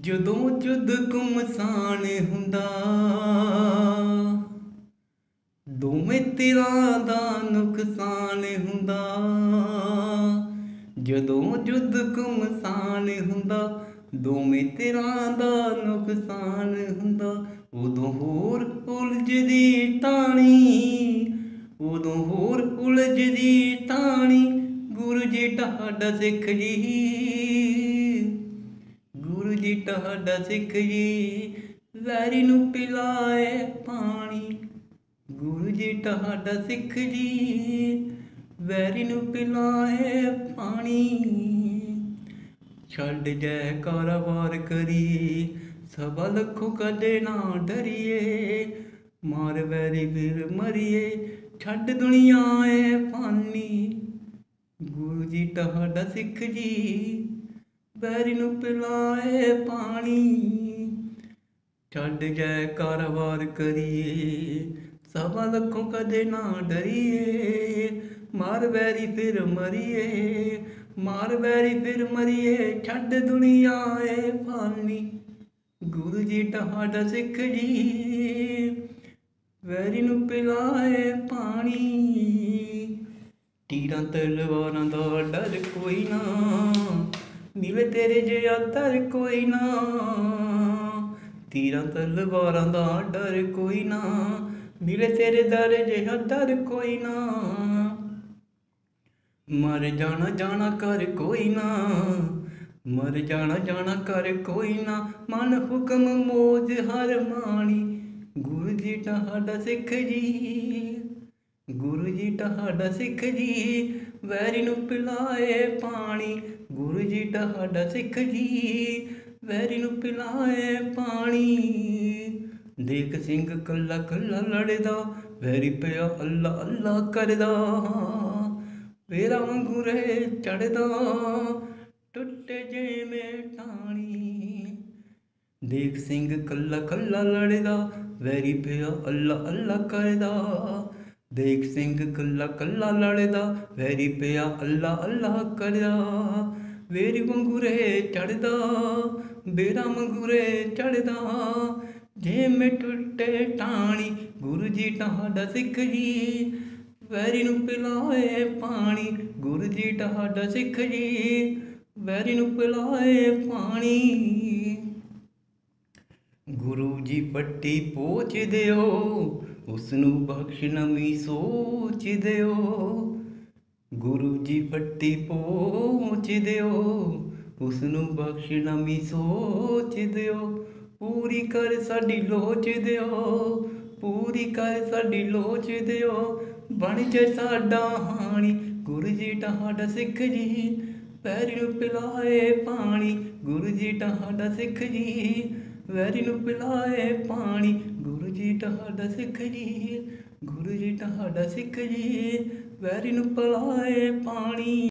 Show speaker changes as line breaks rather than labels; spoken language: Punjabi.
ਜਦੋਂ ਜੁਦ ਘੁਮਸਾਨ ਹੁੰਦਾ, ਦੋਵੇਂ ਤੇਰਾ ਦਾ ਨੁਕਸਾਨ ਹੁੰਦਾ। ਜਦੋਂ ਜੁਦ ਘੁਮਸਾਨ ਹੁੰਦਾ, ਦੋਵੇਂ ਤੇਰਾ ਦਾ ਨੁਕਸਾਨ ਹੁੰਦਾ। ਉਦੋਂ ਹੋਰ ਉਲਝਦੀ ਟਾਣੀ, ਉਦੋਂ ਹੋਰ ਉਲਝਦੀ ਟਾਣੀ। ਗੁਰੂ ਜੀ ਤੁਹਾਡਾ ਸਿੱਖ ਜੀ ਤੁਹਾਡਾ ਸਿੱਖ ਜੀ, ਵੈਰੀ ਨੂੰ ਪਿਲਾਏ ਪਾਣੀ। ਗੁਰੂ ਜੀ, ਤੁਹਾਡਾ ਸਿੱਖ ਜੀ, ਵੈਰੀ ਨੂੰ ਪਿਲਾਏ ਪਾਣੀ। ਛੱਡ ਜੈ ਕਾਰਵਾਰ ਕਰੀਏ ਸਭਾ ਲਖੋ ਕਦੇ ਨਾ ਡਰੀਏ। ਮਾਰ ਵੈਰੀ ਫਿਰ ਮਰੀਏ, ਛੱਡ ਦੁਨੀਆ ਏ ਫਾਨੀ ਗੁਰੂ ਜੀ, ਤੁਹਾਡਾ ਸਿੱਖ ਜੀ ਬੈਰੀ ਨੂੰ ਪਿਲਾਏ ਪਾਣੀ। ਛੱਡ ਜੈ ਕਾਰਵਾਰ ਕਰੀਏ, ਸਭਾ ਲੱਖੋਂ ਕਦੇ ਨਾ ਡਰੀਏ। ਮਾਰ ਵੈਰੀ ਫਿਰ ਮਰੀਏ, ਮਾਰ ਵੈਰੀ ਫਿਰ ਮਰੀਏ, ਛੱਡ ਦੁਨੀਆ ਏ ਫਾਨੀ। ਗੁਰੂ ਜੀ ਤੁਹਾਡਾ ਸਿੱਖ ਜੀ ਵੈਰੀ ਨੂੰ ਪਿਲਾਏ ਪਾਣੀ। ਤੀਰਾਂ ਤਲਵਾਰਾਂ ਦਾ ਡਰ ਕੋਈ ਨਾ ਨੀਵੇ ਤੇਰੇ ਜਿਹਾ ਤਰ ਕੋਈ ਨਾ। ਤੀਰਾਂ ਤਲਵਾਰਾਂ ਦਾ ਡਰ ਕੋਈ ਨਾ। ਨੀਵੇ ਤੇਰੇ ਦਰ ਜਿਹਾ ਡਰ ਕੋਈ ਨਾ। ਮਰ ਜਾਣਾ ਜਾਣਾ ਕਰ ਕੋਈ ਨਾ। ਮਰ ਜਾਣਾ ਜਾਣਾ ਕਰ ਕੋਈ ਨਾ। ਮਨ ਹੁਕਮ ਮੋਜ ਹਰ ਮਾਣੀ। ਗੁਰੂ ਜੀ ਤੁਹਾਡਾ ਸਿੱਖ ਜੀ। ਗੁਰੂ ਜੀ ਤੁਹਾਡਾ ਸਿੱਖ ਜੀ। ਵੈਰੀ ਨੂੰ ਪਿਲਾਏ ਪਾਣੀ। ਗੁਰੂ ਜੀ ਤੁਹਾਡਾ ਸਿੱਖ ਜੀ, ਵੈਰੀ ਨੂੰ ਪਿਲਾਏ ਪਾਣੀ। ਦੇਖ ਸਿੰਘ ਕੱਲਾ ਕੱਲਾ ਲੜਦਾ, ਵੈਰੀ ਪਿਆ ਅੱਲਾ ਅੱਲਾ ਕਰਦਾ। ਵੇਰਾ ਵਾਂਗੂ ਰਹੇ ਚੜਦਾ ਟੁੱਟੇ ਜਿਵੇਂ ਟਾਣੀ ਦੇਖ ਸਿੰਘ ਕੱਲਾ ਕੱਲਾ ਲੜਦਾ, ਵੈਰੀ ਪਿਆ ਅੱਲਾ ਅੱਲਾ ਕਰਦਾ। ਦੇਖ ਸਿੰਘ ਕੱਲਾ ਕੱਲਾ ਲੜਦਾ, ਵੈਰੀ ਪਿਆ ਅੱਲਾ ਅੱਲਾ ਕਰਿਆ। ਵੇਰੀ ਵਾਂਗੂਰੇ ਚੜਦਾ ਬੇਰਾ ਵਾਂਗੂਰੇ ਚੜਦਾ ਜੇ ਮੈਂ ਟੁੱਟੇ ਟਾਣੀ ਗੁਰੂ ਜੀ ਤੁਹਾਡਾ ਸਿੱਖ ਜੀ। ਵੈਰੀ ਨੂੰ ਪਿਲਾਏ ਪਾਣੀ ਗੁਰੂ ਜੀ ਤੁਹਾਡਾ ਸਿੱਖ ਜੀ। ਵੈਰੀ ਨੂੰ ਪਿਲਾਏ ਪਾਣੀ। ਗੁਰੂ ਜੀ ਪੱਟੀ ਪੋਚ ਦਿਓ ਉਸ ਨੂੰ ਬਖਸ਼ ਨਵੀਂ ਸੋਚ ਦਿਓ। ਗੁਰੂ ਜੀ ਪੱਟੀ ਪੋਚ ਦਿਓ। ਉਸ ਨੂੰ ਬਖਸ਼ ਨਵੀਂ ਸੋਚ ਦਿਓ। ਪੂਰੀ ਕਰ ਸਾਡੀ ਲੋਚ ਦਿਓ। ਪੂਰੀ ਕਰ ਸਾਡੀ ਲੋਚ ਦਿਓ। ਬਣ ਜੇ ਸਾਡਾ ਹਾਣੀ। ਗੁਰੂ ਜੀ ਤੁਹਾਡਾ ਸਿੱਖ ਜੀ, ਪੈਰੀ ਨੂੰ ਪਿਲਾਏ ਪਾਣੀ। ਗੁਰੂ ਜੀ ਤੁਹਾਡਾ ਸਿੱਖ ਜੀ ਵੈਰੀ ਨੂੰ ਪਿਲਾਏ ਪਾਣੀ। ਗੁਰੂ ਜੀ ਤੁਹਾਡਾ ਸਿੱਖ ਜੀ, ਗੁਰੂ ਜੀ ਤੁਹਾਡਾ ਸਿੱਖ ਜੀ, ਵੈਰੀ ਨੂੰ ਪਿਲਾਏ ਪਾਣੀ।